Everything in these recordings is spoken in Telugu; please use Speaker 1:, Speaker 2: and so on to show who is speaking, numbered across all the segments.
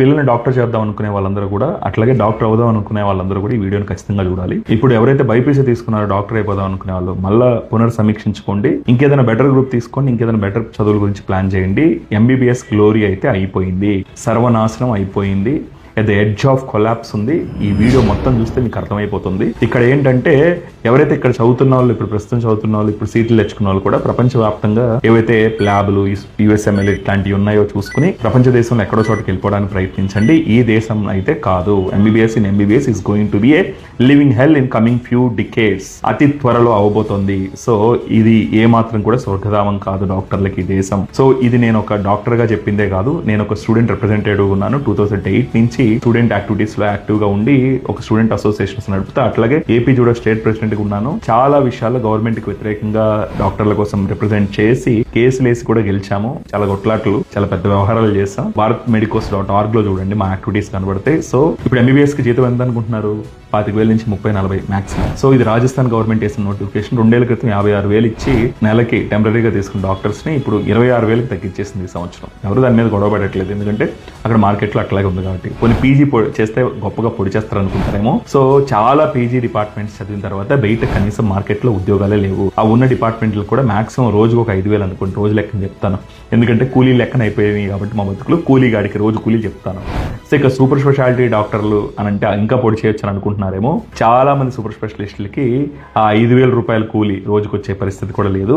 Speaker 1: పిల్లల్ని డాక్టర్ చేద్దాం అనుకునే వాళ్ళందరూ కూడా అట్లాగే డాక్టర్ అవుదాం అనుకునే వాళ్ళందరూ కూడా ఈ వీడియోని ఖచ్చితంగా చూడాలి. ఇప్పుడు ఎవరైతే బైపీసీ తీసుకున్నారో డాక్టర్ అయిపోదాం అనుకునే వాళ్ళు మళ్ళా పునర్సమీక్షించుకోండి. ఇంకేదైనా బెటర్ గ్రూప్ తీసుకోండి ఇంకేదైనా బెటర్ చదువుల గురించి ప్లాన్ చేయండి. ఎంబీబీఎస్ గ్లోరీ అయితే అయిపోయింది. సర్వనాశనం అయిపోయింది. At the edge of collapse ఉంది. ఈ వీడియో మొత్తం చూస్తే మీకు అర్థమైపోతుంది. ఇక్కడ ఏంటంటే ఎవరైతే ఇక్కడ చదువుతున్న వాళ్ళు ఇప్పుడు ప్రస్తుతం చదువుతున్న వాళ్ళు ఇప్పుడు సీట్లు తెచ్చుకున్న వాళ్ళు కూడా ప్రపంచవ్యాప్తంగా ఏవైతే ల్యాబ్లు యుఎస్ఎంఎల్ ఇట్లాంటివి ఉన్నాయో చూసుకుని ప్రపంచ దేశంలో ఎక్కడో చోటకి వెళ్ళిపోవడానికి ప్రయత్నించండి. ఈ దేశం అయితే కాదు. MBBS in MBBS is going to be a living hell in coming few decades అతి త్వరలో అవబోతోంది. సో ఇది ఏ మాత్రం కూడా స్వర్గధామం కాదు డాక్టర్లకి ఈ దేశం. సో ఇది నేను ఒక డాక్టర్గా చెప్పిందే కాదు. నేను ఒక స్టూడెంట్ రిప్రజెంటేటివ్ ఉన్నాను. టూ థౌసండ్ ఎయిట్ నుంచి స్టూడెంట్ యాక్టివిటీస్లో యాక్టివ్గా ఉండి ఒక స్టూడెంట్ అసోసియేషన్స్ నడుపుతా. అట్లాగే ఏపీ జూడో స్టేట్ ప్రెసిడెంట్గా ఉన్నాను. చాలా విషయాల్లో గవర్నమెంట్కి వ్యతిరేకంగా డాక్టర్ల కోసం రిప్రజెంట్ చేసి కేసులు వేసి కూడా గెలిచాము. చాలా కొట్లాట్లు చాలా పెద్ద వ్యవహారాలు చేస్తాం భారత్ మెడికోస్ డాట్ ఆర్గ్లో చూడండి మా యాక్టివిటీస్ కనబడతాయి. సో ఇప్పుడు ఎంబీబీఎస్కి జీతం ఎంత అనుకుంటున్నారు? పాతిక వేల నుంచి ముప్పై నలభై మాక్సిమం సో ఇది రాజస్థాన్ గవర్నమెంట్ వేసిన నోటిఫికేషన్ రెండేళ్ళ క్రితం యాభై ఆరు వేలు ఇచ్చి నెలకి టెంపరీగా తీసుకున్న డాక్టర్స్ని ఇప్పుడు ఇరవై ఆరు వేలకు తగ్గించేసింది ఈ సంవత్సరం. ఎవరు దాని మీద గొడవ పడట్లేదు. ఎందుకంటే అక్కడ మార్కెట్లో అట్లాగే ఉంది కాబట్టి. కొన్ని పీజీ చేస్తే గొప్పగా పొడి చేస్తారు అనుకుంటారేమో సో చాలా పీజీ డిపార్ట్మెంట్స్ చదివిన తర్వాత బయట కనీసం మార్కెట్లో ఉద్యోగాలే లేవు. ఆ ఉన్న డిపార్ట్మెంట్లు కూడా మాక్సిమం రోజుకు ఒక ఐదు వేలు అనుకోండి రోజు లెక్కన చెప్తాను. ఎందుకంటే కూలీ లెక్కన అయిపోయాయి కాబట్టి మా బతుకులు కూలీ గాడికి రోజు కూలీ చెప్తాను. సో ఇక సూపర్ స్పెషాలిటీ డాక్టర్లు అని అంటే ఇంకా పొడి చేయొచ్చు అని అనుకుంటున్నారేమో. చాలా మంది సూపర్ స్పెషలిస్టులకి ఆ ఐదు వేల రూపాయల కూలి రోజుకు వచ్చే పరిస్థితి కూడా లేదు.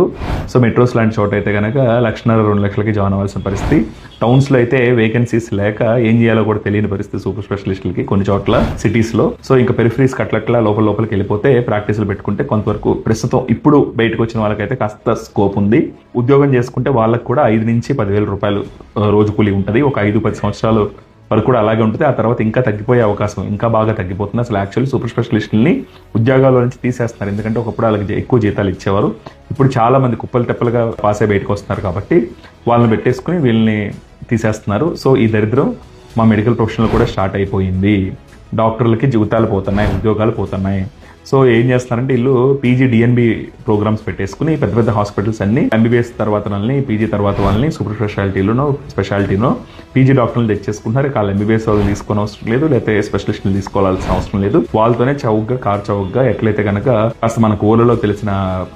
Speaker 1: సో మెట్రోస్ లాంటి చోట అయితే కనుక లక్షన్నర రెండు లక్షలకి జాయిన్ అవ్వాల్సిన పరిస్థితి. టౌన్స్లో అయితే వేకెన్సీస్ లేక ఏం చేయాలో కూడా తెలియని పరిస్థితి సూపర్ స్పెషలిస్టులకి కొన్ని చోట్ల సిటీస్లో సో ఇంకా పెరిఫరీస్ కట్లట్లా లోపల లోపలికి వెళ్ళిపోతే ప్రాక్టీసులు పెట్టుకుంటే కొంతవరకు ప్రస్తుతం ఇప్పుడు బయటకు వచ్చిన వాళ్ళకైతే కాస్త స్కోప్ ఉంది. ఉద్యోగం చేసుకుంటే వాళ్ళకి కూడా ఐదు నుంచి పదివేల రూపాయలు రోజు కూలి ఉంటుంది. ఒక ఐదు పది సంవత్సరాలు వరకు కూడా అలాగే ఉంటుంది. ఆ తర్వాత ఇంకా తగ్గిపోయే అవకాశం ఇంకా బాగా తగ్గిపోతుంది. అసలు యాక్చువల్లీ సూపర్ స్పెషలిస్టుల్ని ఉద్యోగాల నుంచి తీసేస్తున్నారు. ఎందుకంటే ఒకప్పుడు వాళ్ళకి ఎక్కువ జీతాలు ఇచ్చేవారు. ఇప్పుడు చాలా మంది కుప్పలు తెప్పలుగా పాస్ అయి బయటకు వస్తున్నారు కాబట్టి వాళ్ళని పెట్టేసుకుని వీళ్ళని తీసేస్తున్నారు. సో ఈ దరిద్రం మా మెడికల్ ప్రొఫెషన్లో కూడా స్టార్ట్ అయిపోయింది. డాక్టర్లకి జీవితాలు పోతున్నాయి ఉద్యోగాలు పోతున్నాయి. సో ఏం చేస్తున్నారంటే వీళ్ళు పీజీ డిఎన్బి ప్రోగ్రామ్స్ పెట్టేసుకుని పెద్ద పెద్ద హాస్పిటల్స్ అన్ని ఎంబీబీఎస్ తర్వాత వాళ్ళని పీజీ తర్వాత వాళ్ళని సూపర్ స్పెషాలిటీలోనో స్పెషాలిటీనో పీజీ డాక్టర్లు తెచ్చేసుకుంటున్నారు. వాళ్ళు ఎంబీబీఎస్ వాళ్ళు తీసుకోని అవసరం లేదు లేకపోతే స్పెషలిస్టులు తీసుకోవాల్సిన అవసరం లేదు. వాళ్ళతోనే చౌకగా కార్ చౌకగా ఎట్లయితే కనుక కాస్త మనకు ఊళ్ళలో తెలిసిన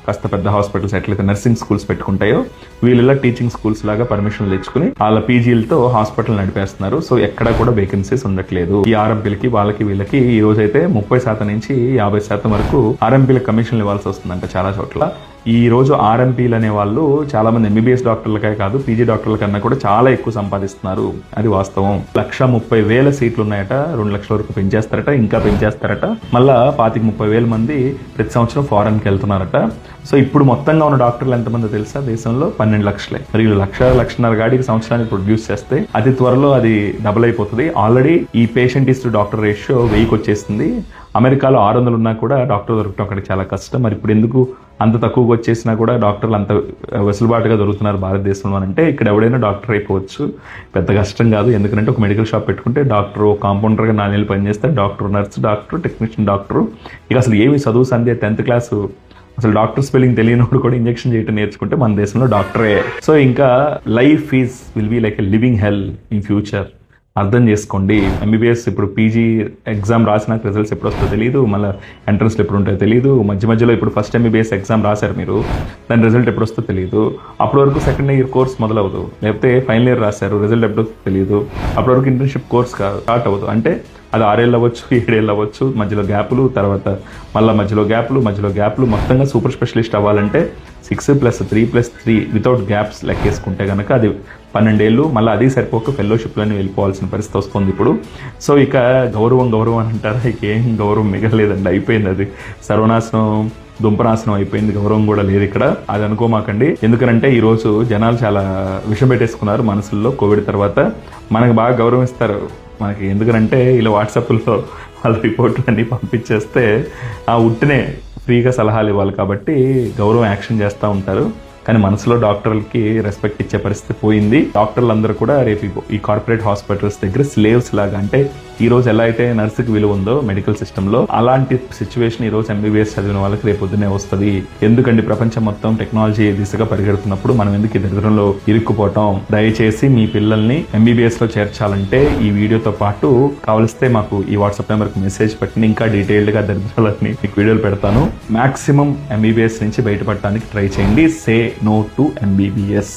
Speaker 1: కాస్త పెద్ద హాస్పిటల్స్ ఎట్లయితే నర్సింగ్ స్కూల్స్ పెట్టుకుంటాయో వీళ్ళ టీచింగ్ స్కూల్స్ లాగా పర్మిషన్లు తెచ్చుకుని వాళ్ళ పీజీలతో హాస్పిటల్ నడిపేస్తున్నారు. సో ఎక్కడ కూడా వేకెన్సీస్ ఉండట్లేదు. ఈ ఆర్ఎంపీలకి వాళ్ళకి వీళ్ళకి ఈ రోజు అయితే ముప్పై శాతం నుంచి యాభై శాతం వరకు ఆర్ఎంపీల కమిషన్లు ఇవ్వాల్సి వస్తుందంట చాలా చోట్ల. ఈ రోజు ఆర్ఎంపీలు అనే వాళ్ళు చాలా మంది ఎంబీబీఎస్ డాక్టర్లకే కాదు పీజీ డాక్టర్ల కన్నా కూడా చాలా ఎక్కువ సంపాదిస్తున్నారు. అది వాస్తవం. లక్ష ముప్పై వేల సీట్లు ఉన్నాయట రెండు లక్షల వరకు పెంచేస్తారట ఇంకా పెంచేస్తారట. మళ్ళా పాతిక ముప్పై వేల మంది ప్రతి సంవత్సరం ఫారెన్కి వెళ్తున్నారట. సో ఇప్పుడు మొత్తంగా ఉన్న డాక్టర్లు ఎంతమంది తెలుసా? దేశంలో పన్నెండు లక్షలే. మరి లక్ష లక్షన్నర గాడికి సంవత్సరానికి ప్రొడ్యూస్ చేస్తే అతి త్వరలో అది డబుల్ అయిపోతుంది. ఆల్రెడీ ఈ patient is to doctor ratio వెయ్యికి వచ్చేసింది అమెరికాలో ఆరు వందలు ఉన్నా కూడా డాక్టర్ దొరకడం అక్కడ చాలా కష్టం. మరి ఇప్పుడు ఎందుకు అంత తక్కువగా వచ్చేసినా కూడా డాక్టర్లు అంత వెసులుబాటుగా దొరుకుతున్నారు భారతదేశంలో అంటే ఇక్కడ ఎవడైనా డాక్టర్ అయిపోవచ్చు. పెద్ద కష్టం కాదు. ఎందుకంటే ఒక మెడికల్ షాప్ పెట్టుకుంటే డాక్టర్ కాంపౌండర్గా నాణ్యాలు పనిచేస్తే doctor nurse doctor technician doctor. ఇక అసలు ఏమి చదువు సందే టెన్త్ క్లాసు అసలు డాక్టర్ స్పెల్లింగ్ తెలియనప్పుడు కూడా ఇంజెక్షన్ చేయటం నేర్చుకుంటే మన దేశంలో డాక్టరే. సో ఇంకా life is will be like a living hell in future. అర్థం చేసుకోండి. ఎంబీబీఎస్ ఇప్పుడు పీజీ ఎగ్జామ్ రాసినాక రిజల్ట్స్ ఎప్పుడు వస్తుందో తెలియదు మళ్ళీ ఎంట్రన్స్లు ఎప్పుడు ఉంటాయో తెలియదు మధ్య మధ్యలో ఇప్పుడు ఫస్ట్ ఎంబీబీఎస్ ఎగ్జామ్ రాశారు మీరు. దాని రిజల్ట్ ఎప్పుడు వస్తుందో తెలియదు అప్పటి వరకు సెకండ్ ఇయర్ కోర్స్ మొదలవదు లేకపోతే ఫైనల్ ఇయర్ రాశారు. రిజల్ట్ ఎప్పుడు వస్తుందో తెలియదు అప్పటి వరకు ఇంటర్న్షిప్ కోర్స్ స్టార్ట్ అవ్వదు. అంటే అది ఆరేళ్ళు అవ్వచ్చు ఏడేళ్ళు అవ్వచ్చు మధ్యలో గ్యాప్లు తర్వాత మళ్ళీ మధ్యలో గ్యాప్లు మధ్యలో గ్యాప్లు మొత్తంగా సూపర్ స్పెషలిస్ట్ అవ్వాలంటే six plus three plus three without gaps లెక్కేసుకుంటే కనుక అది పన్నెండేళ్ళు మళ్ళీ అది సరిపోక ఫెలోషిప్లోనే వెళ్ళిపోవాల్సిన పరిస్థితి వస్తుంది ఇప్పుడు. సో ఇక గౌరవం గౌరవం అని అంటారా? ఇక ఏం గౌరవం మిగలలేదండి అయిపోయింది అది. సర్వనాశనం దుంపనాశనం అయిపోయింది గౌరవం కూడా లేదు ఇక్కడ. అది అనుకోమాకండి. ఎందుకంటే ఈరోజు జనాలు చాలా విషం పెట్టేసుకున్నారు మనసుల్లో కోవిడ్ తర్వాత. మనకు బాగా గౌరవిస్తారు మనకి ఎందుకంటే ఇలా వాట్సాప్లో వాళ్ళ రిపోర్ట్లు అన్నీ పంపించేస్తే ఆ ఉట్టినే ఫ్రీగా సలహాలు ఇవ్వాలి కాబట్టి గౌరవం యాక్షన్ చేస్తూ ఉంటారు. కానీ మనసులో డాక్టర్లకి రెస్పెక్ట్ ఇచ్చే పరిస్థితి పోయింది. డాక్టర్లు అందరూ కూడా రేపు ఈ కార్పొరేట్ హాస్పిటల్స్ దగ్గర స్లేవ్స్ లాగా అంటే ఈ రోజు ఎలా అయితే నర్సుకి విలువ ఉందో మెడికల్ సిస్టమ్లో అలాంటి సిచ్యువేషన్ ఈ రోజు ఎంబీబీఎస్ చదివిన వాళ్ళకి రేపు పొద్దునే వస్తుంది. ఎందుకండి ప్రపంచం మొత్తం టెక్నాలజీ దిశగా పరిగెడుతున్నప్పుడు మనం ఎందుకు ఈ దరిద్రంలో ఇరుక్కుపోవటం దయచేసి మీ పిల్లల్ని ఎంబీబీఎస్లో చేర్చాలంటే ఈ వీడియోతో పాటు కావలిస్తే మాకు ఈ వాట్సాప్ నెంబర్కి మెసేజ్ పెట్టిన ఇంకా డీటెయిల్డ్గా దరిద్రాలని మీకు వీడియోలు పెడతాను. మాక్సిమం ఎంబీబీఎస్ నుంచి బయటపడటానికి ట్రై చేయండి. Say no to MBBS